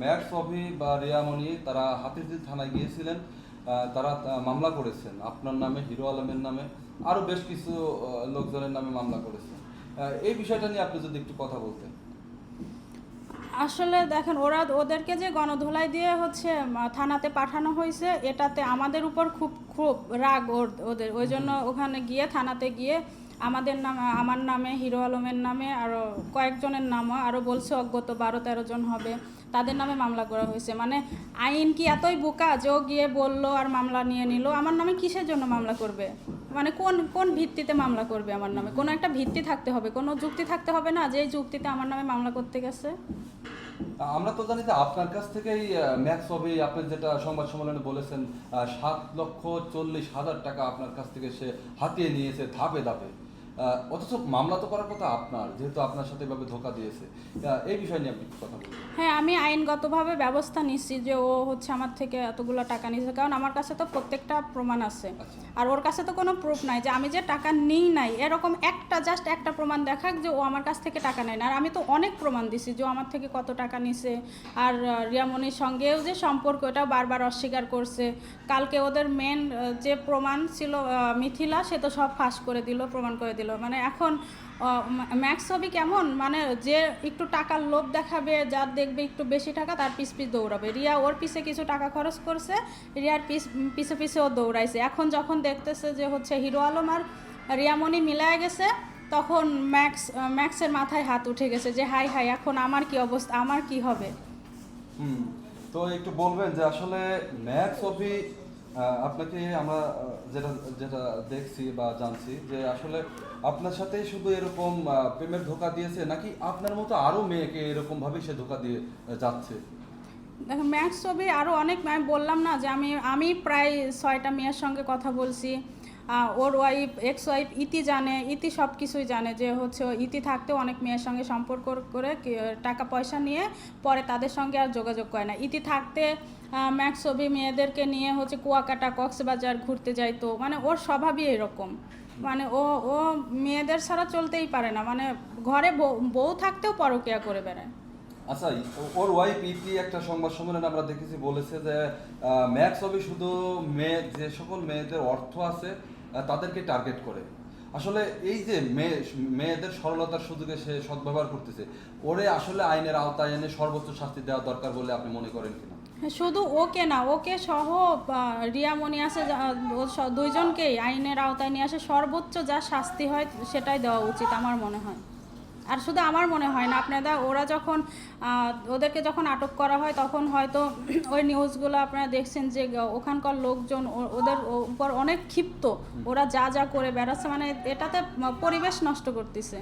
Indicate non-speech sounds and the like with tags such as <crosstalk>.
Max অভি বা রিয়ামণি তারা হাতিঝিল থানায় গিয়েছিলেন তারা মামলা করেছেন। আপনার নামে হিরো আলমের নামে আরও বেশ কিছু লোকজনের নামে মামলা করেছেন। এই বিষয়টা নিয়ে আপনি যদি একটু কথা বলতেন। আসলে দেখেন ওরা ওদেরকে যে গণধোলাই দিয়ে হচ্ছে থানাতে পাঠানো হয়েছে এটাতে আমাদের উপর খুব খুব রাগ ওর ওদের। ওই জন্য ওখানে গিয়ে থানাতে গিয়ে আমাদের নাম, আমার নামে, হিরো আলমের নামে আরও কয়েকজনের নামও আরও বলছে অজ্ঞত বারো তেরো জন হবে। তাদের নামে মামলা করা হয়েছে। মানে আইন কি এতই বোকা যে গিয়ে বলল আর মামলা নিয়ে নিল? আমার নামে কিসের জন্য মামলা করবে? মানে কোন কোন ভিত্তিতে মামলা করবে আমার নামে? কোনো একটা ভিত্তি থাকতে হবে। কোনো যুক্তি থাকতে হবে না যে যুক্তিতে আমার নামে মামলা করতে গেছে? আমরা তো জানি যে আপনার কাছ থেকেই ম্যাক্স অভি আপনি যেটা সংবাদ সম্মেলনে বলেছেন সাত লক্ষ চল্লিশ হাজার টাকা আপনার কাছ থেকে সে হাতিয়ে নিয়েছে ধাপে ধাপে। অথচ মামলা তো করার কথা আপনার যেহেতু আপনার সাথে এভাবে ধোকা দিয়েছে। এই বিষয় নিয়ে আপনি কথা বলুন। হ্যাঁ আমি আইনগতভাবে ব্যবস্থা নিচ্ছি যে ও হচ্ছে আমার থেকে এতগুলো টাকা নিয়েছে কারণ আমার কাছে তো প্রত্যেকটা প্রমাণ আছে। আচ্ছা। আর ওর কাছে তো কোনো প্রুফ নাই যে আমি যে টাকা নিই নাই এরকম একটা জাস্ট একটা প্রমাণ দেখাক যে ও আমার কাছ থেকে টাকা নেয় না। আর আমি তো অনেক প্রমাণ দিছি যে ও আমার থেকে কত টাকা নিছে আর রিয়ামনির সঙ্গেও যে সম্পর্ক এটাও বারবার অস্বীকার করছে। কালকে ওদের মেন যে প্রমাণ ছিল মিথিলা সে তো সব ফাঁস করে দিল প্রমাণ করে দিল। মানে এখন ম্যাক্স হবে কেমন? মানে যে একটু টাকার লোভ দেখাবে, যার দেখবে একটু বেশি টাকা, তার পিস পিস দৌড়াবে। রিয়া ওর পিছে কিছু টাকা খরচ করছে, রিয়ার পিস পিছে ও দৌড়াইছে। এখন যখন দেখতেছে যে হচ্ছে হিরো আলম আর রিয়ামণি মিলায় গেছে, তখন ম্যাক্স ম্যাক্সের মাথায় হাত উঠে গেছে যে, হাই হাই, এখন আমার কি অবস্থা, আমার কি হবে? তো একটু বলবেন যে আসলে ম্যাক্স অফি আপনাকে আমরা যেটা যেটা দেখছি বা জানছি যে আসলে আপনার সাথে শুধু এরকম প্রেমের ধোকা দিয়েছে নাকি আপনার মতো আরও মেয়েকে এরকম ভাবে সে ধোকা দিয়ে যাচ্ছে? দেখো ম্যাক্স ছবি আরও অনেক, আমি বললাম না যে আমি আমি প্রায় ছয়টা মেয়ের সঙ্গে কথা বলছি। ওর ওয়াইফ এক্স ওয়াইফ ইতি জানে ইতি সব কিছুই জানে যে হচ্ছে ইতি থাকতেও অনেক মেয়ের সঙ্গে সম্পর্ক করে টাকা পয়সা নিয়ে পরে তাদের সঙ্গে আর যোগাযোগ করে না। ইতি থাকতে আহ, ম্যাক্স ছবি মেয়েদেরকে নিয়ে হচ্ছে কুয়াকাটা কক্সবাজার ঘুরতে যাইতো। মানে ওর স্বভাবই এরকম। মানে ও ও মেয়েদের ছাড়া চলতেই পারে না। মানে ঘরে বউ থাকতেও পরকিয়া করে বেড়ায়। আচ্ছা ওর ইতি একটা সংবাদ সম্মেলনে আমরা দেখেছি বলেছে যে অবি শুধু মেয়ে যে সকল মেয়েদের অর্থ আছে তাদেরকে টার্গেট করে। আসলে এই যে মেয়ে মেয়েদের সরলতার সুযোগে সে সদ্ব্যবহার করতেছে ওরে আসলে আইনের আওতায় এনে সর্বোচ্চ শাস্তি দেওয়া দরকার বলে আপনি মনে করেন কিনা? হ্যাঁ, শুধু ওকে না ওকে সহ আহ, রিয়ামণি আছে যা- ও স- দুইজনকেই আইনের আওতায় নিয়ে আসে। সর্বোচ্চ যা শাস্তি হয় সেটাই দেওয়া উচিত আমার মনে হয়। আর শুধু আমার মনে হয় না, আপনারা, ওরা যখন ওদেরকে যখন আটক করা হয়, তখন হয়তো <clears throat> ওই নিউজগুলো আপনারা দেখছেন যে ওখানকার লোকজন ওদের উপর অনেক ক্ষিপ্ত। ওরা যা যা করে বেড়াচ্ছে মানে এটাতে পরিবেশ নষ্ট করতেছে।